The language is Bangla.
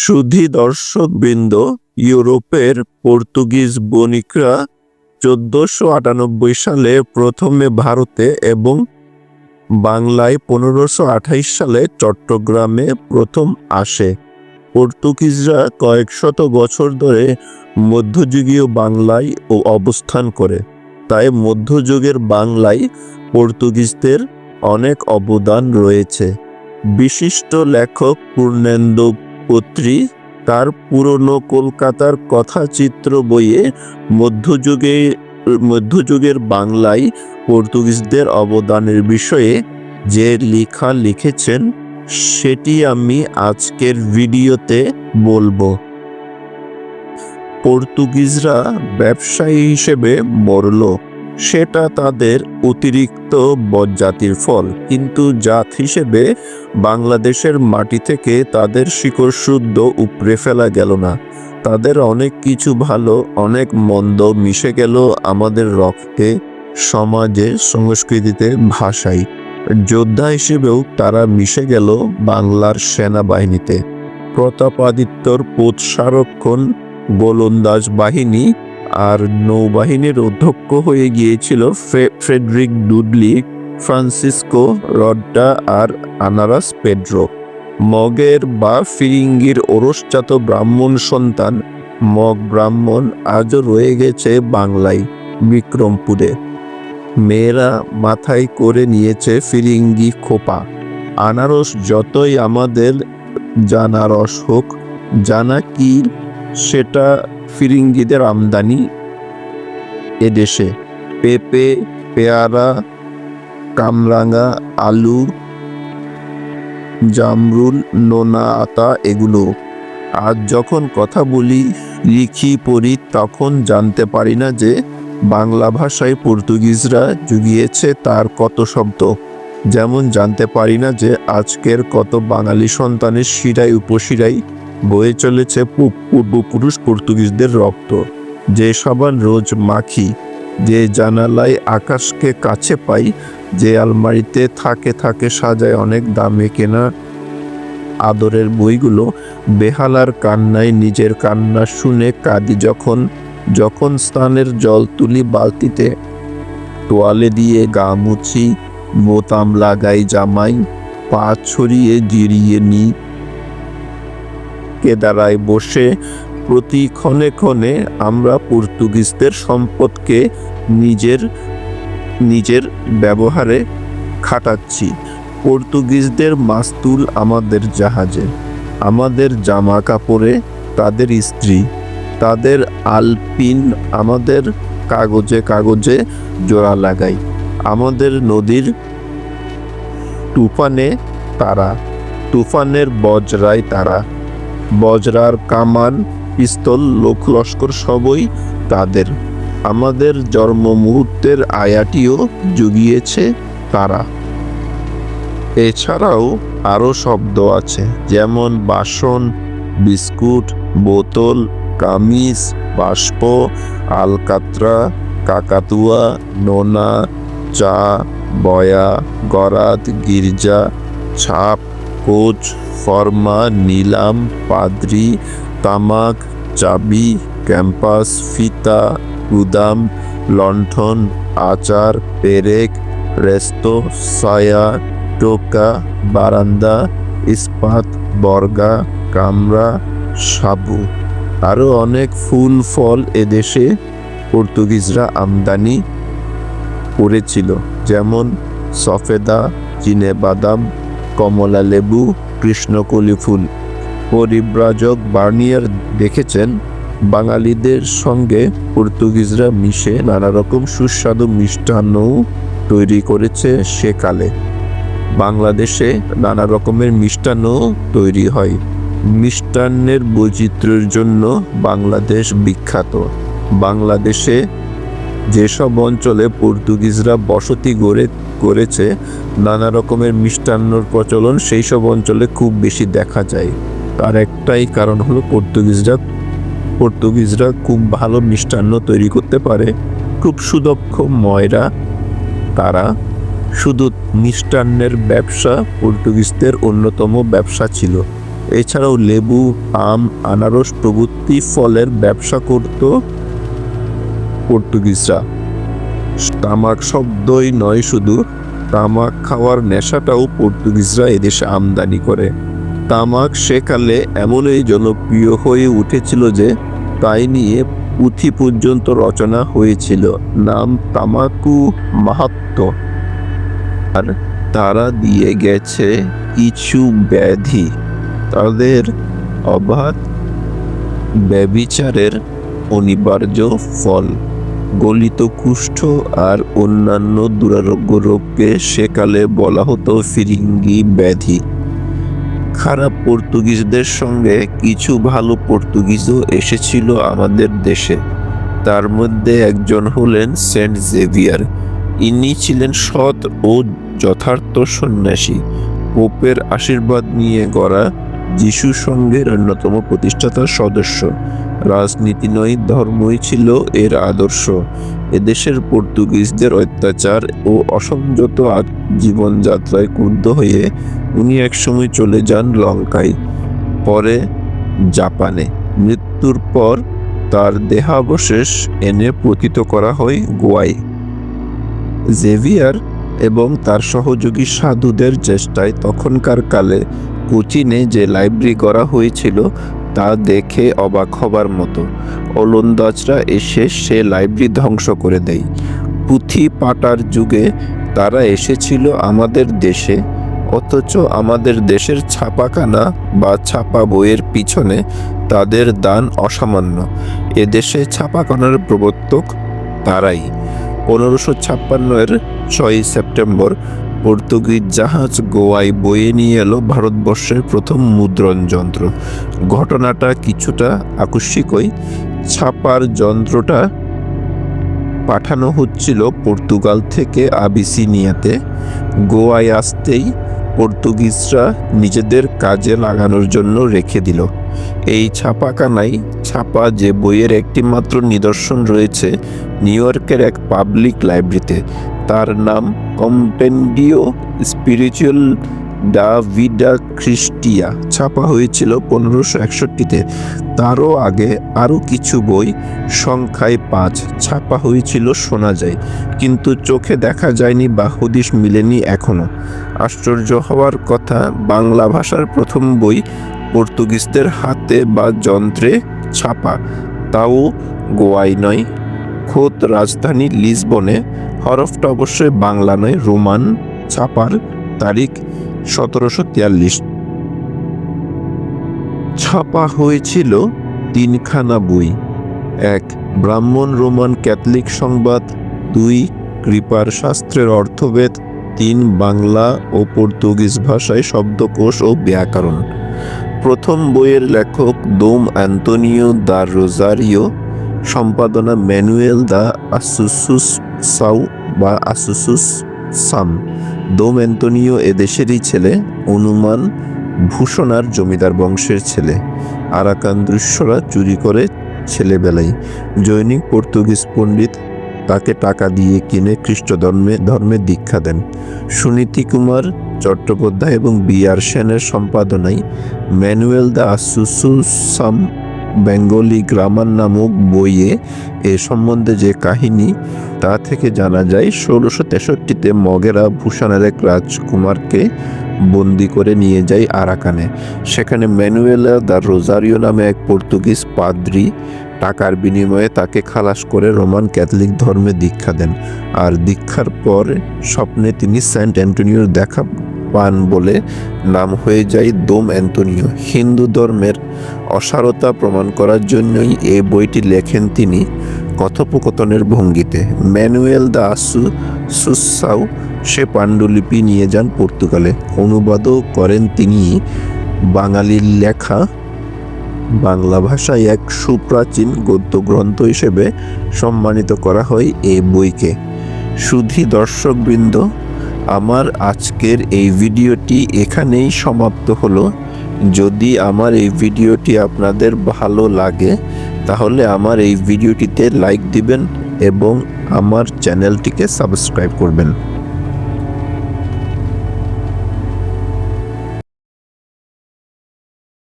সুধী দর্শকবৃন্দ ইউরোপের পর্তুগিজ বণিকরা চোদ্দশো আটানব্বই সালে প্রথমে ভারতে এবং বাংলায় পনেরোশো আঠাইশ সালে চট্টগ্রামে প্রথম আসে। পর্তুগিজরা কয়েক শত বছর ধরে মধ্যযুগীয় বাংলায় ও অবস্থান করে। তাই মধ্যযুগের বাংলায় পর্তুগিজদের অনেক অবদান রয়েছে। বিশিষ্ট লেখক পূর্ণেন্দু পত্রী, তার পুরনো কলকাতার কথাচিত্র বইয়ে মধ্যযুগে, মধ্যযুগের বাংলায় পর্তুগিজদের অবদানের বিষয়ে যে লেখা লিখেছেন, সেটি আমি আজকের ভিডিওতে বলব। পর্তুগিজরা ব্যবসায়ী হিসেবে মরল। সেটা তাদের অতিরিক্ত বজ্জাতির ফল। কিন্তু জাত হিসেবে বাংলাদেশের মাটি থেকে তাদের শিকড় শুদ্ধ উপড়ে ফেলা গেল না। তাদের অনেক কিছু ভালো, অনেক মন্দ মিশে গেল আমাদের রক্তে, সমাজে, সংস্কৃতিতে, ভাষায়। যোদ্ধা হিসেবেও তারা মিশে গেল বাংলার সেনাবাহিনীতে। প্রতাপাদিত্যর পোত সারক্ষণ গোলন্দাজ বাহিনী আর নৌবাহিনীর অধ্যক্ষ হয়ে গিয়েছিল ফ্রে- ফ্রেডরিক ডুডলি, ফ্রান্সিসকো রড্ডা আর আনারাস পেড্রো। মগের বা ফিরিঙ্গির ওরসজাত ব্রাহ্মণ সন্তান মগ ব্রাহ্মণ আজও রয়ে গেছে বাংলায় বিক্রমপুরে। মেয়েরা মাথায় করে নিয়েছে ফিরিঙ্গি খোপা। আনারস যতই আমাদের জানারস হোক, জানা কি সেটা ফিরিঙ্গিদের আমদানি এদেশে পেঁপে, পেয়ারা, কামরাঙা, আলু, জামরুল, নোনা, আতা এগুলো। আজ যখন কথা বলি, লিখি, পড়ি, তখন জানতে পারি না যে বাংলা ভাষায় পর্তুগিজরা জুগিয়েছে তার কত শব্দ। যেমন জানতে পারি না যে আজকের কত বাঙালি সন্তানের শিরায়, উপশিরায় বয়ে চলেছে পূর্বপুরুষ পর্তুগিজদের রক্ত। যে সাবান রোজ মাখি, যে জানালায় আকাশকে কাছে পাই, যে আলমারিতে থাকে থাকে সাজায় অনেক দামে কেনা আদরের বইগুলো, বেহালার কান্নায় নিজের কান্না শুনে কাঁদি যখন যখন স্নানের জল তুলি বালতিতে। তোয়ালে দিয়ে গা মুছি, বোতাম লাগাই জামাই, পা ছড়িয়ে জিরিয়ে নি কেদারায় বসে প্রতি ক্ষণে ক্ষণে আমরা পর্তুগিজদের সম্পদকে নিজের নিজের ব্যবহারে খাটাচ্ছি। পর্তুগিজদের মাস্তুল আমাদের জাহাজে, আমাদের জামা কাপড়ে তাদের স্ত্রী, তাদের আলপিন আমাদের কাগজে কাগজে জোড়া লাগাই, আমাদের নদীর তুফানে তারা, তুফানের বজরায় তারা। বজরার কামান পিস্তল, লোক লস্কর সবই তাদের। আমাদের জন্ম মুহূর্তের আয়াটিও জুগিয়েছে তারা। এছাড়াও আরও শব্দ আছে, যেমন বাসন, বিস্কুট, বোতল, কামিজ, বাষ্প, আলকাত্রা, কাকাতুয়া, নোনা, চা, বয়া, গরাত, গির্জা, ছাপ কোচ, ফর্মা, নিলাম, পাদ্রি, তামাক, চাবি, ক্যাম্পাস, ফিতা, গুদাম, লণ্ঠন, আচার, পেরেক, রেস্তো, সায়া, টোকা, বারান্দা, ইস্পাত, বর্গা, কামরা, সাবু। আরও অনেক ফুল ফল এদেশে পর্তুগিজরা আমদানি করেছিল, যেমন সফেদা, চিনে বাদাম কমলা লেবু কৃষ্ণকলি ফুল। পরিব্রাজক বার্নিয়ার দেখেছেন, বাঙালিদের সঙ্গে পর্তুগিজরা মিশে নানা রকম সুস্বাদু মিষ্টান্নও তৈরি করেছে সেকালে। বাংলাদেশে নানা রকমের মিষ্টান্ন তৈরি হয়। মিষ্টান্নের বৈচিত্র্যের জন্য বাংলাদেশ বিখ্যাত। বাংলাদেশে যেসব অঞ্চলে পর্তুগিজরা বসতি গড়ে, করেছে, নানা রকমের মিষ্টান্নর প্রচলন সেই সব অঞ্চলে খুব বেশি দেখা যায়। তার একটাই কারণ হলো পর্তুগিজরা পর্তুগিজরা খুব ভালো মিষ্টান্ন তৈরি করতে পারে। খুব সুদক্ষ ময়রা, তারা শুধু মিষ্টান্নের ব্যবসা পর্তুগিজদের অন্যতম ব্যবসা ছিল। এছাড়াও লেবু, আম, আনারস প্রভৃতি ফলের ব্যবসা করত। পর্তুগিজরা। তামাক শব্দই নয় শুধু, তামাক খাওয়ার নেশাটাও পর্তুগিজরা এদেশে আমদানি করে। তামাক সেকালে এমনই জনপ্রিয় হয়ে উঠেছিল যে, তাই নিয়ে পুঁথি পর্যন্ত রচনা হয়েছিল, নাম তামাকু মাহাত্ম। আর তারা দিয়ে গেছে কিছু ব্যাধি, তাদের অবাধ ব্যবিচারের অনিবার্য ফল। গলিত কুষ্ঠ আর অন্যান্য দুরারোগ্য রোগকে সেকালে বলা হতো ফিরিঙ্গি ব্যাধি। খারাপ পর্তুগিজদের সঙ্গে কিছু ভালো পর্তুগিজও এসেছিল আমাদের দেশে। তার মধ্যে একজন হলেন সেন্ট জেভিয়ার। ইনি ছিলেন সৎ ও যথার্থ সন্ন্যাসী। পোপের আশীর্বাদ নিয়ে গড়া যিশু সংঘের অন্যতম প্রতিষ্ঠাতা সদস্য। রাজনীতি নয়, ধর্মই ছিল এর আদর্শ। এদেশের পর্তুগিজদের অত্যাচার ও অসংযত জীবনযাত্রায় ক্রুদ্ধ হয়ে উনি একসময় চলে যান লঙ্কায়, পরে জাপানে। মৃত্যুর পর তার দেহাবশেষ এনে পতিত করা হয় গোয়ায়। জেভিয়ার এবং তার সহযোগী সাধুদের চেষ্টায় তখনকার কালে কোচিনে যে লাইব্রেরি করা হয়েছিল তা দেখে অবাক হবার মতো। ওলন্দাজরা এসে সে লাইব্রেরি ধ্বংস করে দেয়। পুঁথি পাটার যুগে তারা এসেছিল আমাদের দেশে, অথচ আমাদের দেশের ছাপাখানা বা ছাপা বইয়ের পিছনে তাদের দান অসামান্য। এদেশে ছাপাখানার প্রবর্তক তারাই। পনেরোশো ছাপ্পান্নের ছয়ই সেপ্টেম্বর পর্তুগিজ জাহাজ গোয়ায় বয়ে নিয়ে এলো ভারতবর্ষের প্রথম মুদ্রণ যন্ত্র। ঘটনাটা কিছুটা আকস্মিকই। ছাপার যন্ত্রটা পাঠানো হচ্ছিল পর্তুগাল থেকে আবিসিনিয়াতে। গোয়ায় আসতেই পর্তুগিজরা নিজেদের কাজে লাগানোর জন্য রেখে দিল। এই ছাপাখানায় ছাপা যে বইয়ের একটি মাত্র নিদর্শন রয়েছে, নিউ ইয়র্কের এক পাবলিক লাইব্রেরিতে। তার নাম কম্পেন্ডিও স্পিরিচুয়াল ডা ভিডা খ্রিস্টিয়া ছাপা হয়েছিল পনেরোশো একষট্টিতে। তারও আগে আরও কিছু বই সংখ্যায় পাঁচ। ছাপা হয়েছিল শোনা যায়, কিন্তু চোখে দেখা যায়নি বা হদিশ মিলেনি এখনও আশ্চর্য হওয়ার কথা, বাংলা ভাষার প্রথম বই পর্তুগিজদের হাতে বা যন্ত্রে ছাপা। তাও গোয়ায় নয়। খোদ রাজধানী লিসবনে হরফটা অবশ্যই বাংলা নয়, রোমান ছাপার তারিখ সতেরোশো তিয়াল্লিশ। ছাপা হয়েছিল তিনখানা বই। এক, ব্রাহ্মণ রোমান ক্যাথলিক সংবাদ। দুই, কৃপার শাস্ত্রের অর্থভেদ তিন, বাংলা ও পর্তুগিজ ভাষায় শব্দকোষ ও ব্যাকরণ। প্রথম বইয়ের লেখক দোম অ্যান্তোনিও দা রোজারিও, সম্পাদনা ম্যানুয়েল দা আসুসুস সাউ বা আসুসুস সাম। দোম অ্যান্তোনিও এদেশেরই ছেলে, অনুমান ভূষণার জমিদার বংশের ছেলে। আরাকান দৃশ্যরা চুরি করে ছেলেবেলায়। জৈনিক পর্তুগিজ পণ্ডিত তাকে টাকা দিয়ে কিনে খ্রিস্ট ধর্মে ধর্মে দীক্ষা দেন। সুনীতি কুমার চট্টোপাধ্যায় এবং বি আর সেনের সম্পাদনায় Manuel da Assumpcao Bengali grammar নামক বইয়ে এ সম্বন্ধে যে কাহিনী, তা থেকে জানা যায় ষোলোশো তেষট্টিতে মগেরা ভূষণের এক রাজকুমারকে বন্দি করে নিয়ে যায় আরাকানে। সেখানে ম্যানুয়েলা দ্য রোজারিও নামে এক পর্তুগিজ পাদ্রি টাকার বিনিময়ে তাকে খালাস করে রোমান ক্যাথলিক ধর্মে দীক্ষা দেন। আর দীক্ষার পর স্বপ্নে তিনি সেন্ট অ্যান্টনিওর দেখা পান বলে নাম হয়ে যায় দোম অ্যান্তনিও হিন্দু ধর্মের অসারতা প্রমাণ করার জন্যই এই বইটি লেখেন তিনি কথোপকথনের ভঙ্গিতে। ম্যানুয়েল দা আসু সুসাউ সে পাণ্ডুলিপি নিয়ে যান পর্তুগালে। অনুবাদও করেন তিনি। বাঙালির লেখা বাংলা ভাষায় এক সুপ্রাচীন গদ্য গ্রন্থ হিসেবে সম্মানিত করা হয় এই বইকে। সুধী দর্শকবৃন্দ আমার আজকের এই ভিডিওটি এখানেই সমাপ্ত হলো। যদি আমার এই ভিডিওটি আপনাদের ভালো লাগে, তাহলে আমার এই ভিডিওটিতে লাইক দিবেন এবং আমার চ্যানেলটিকে সাবস্ক্রাইব করবেন।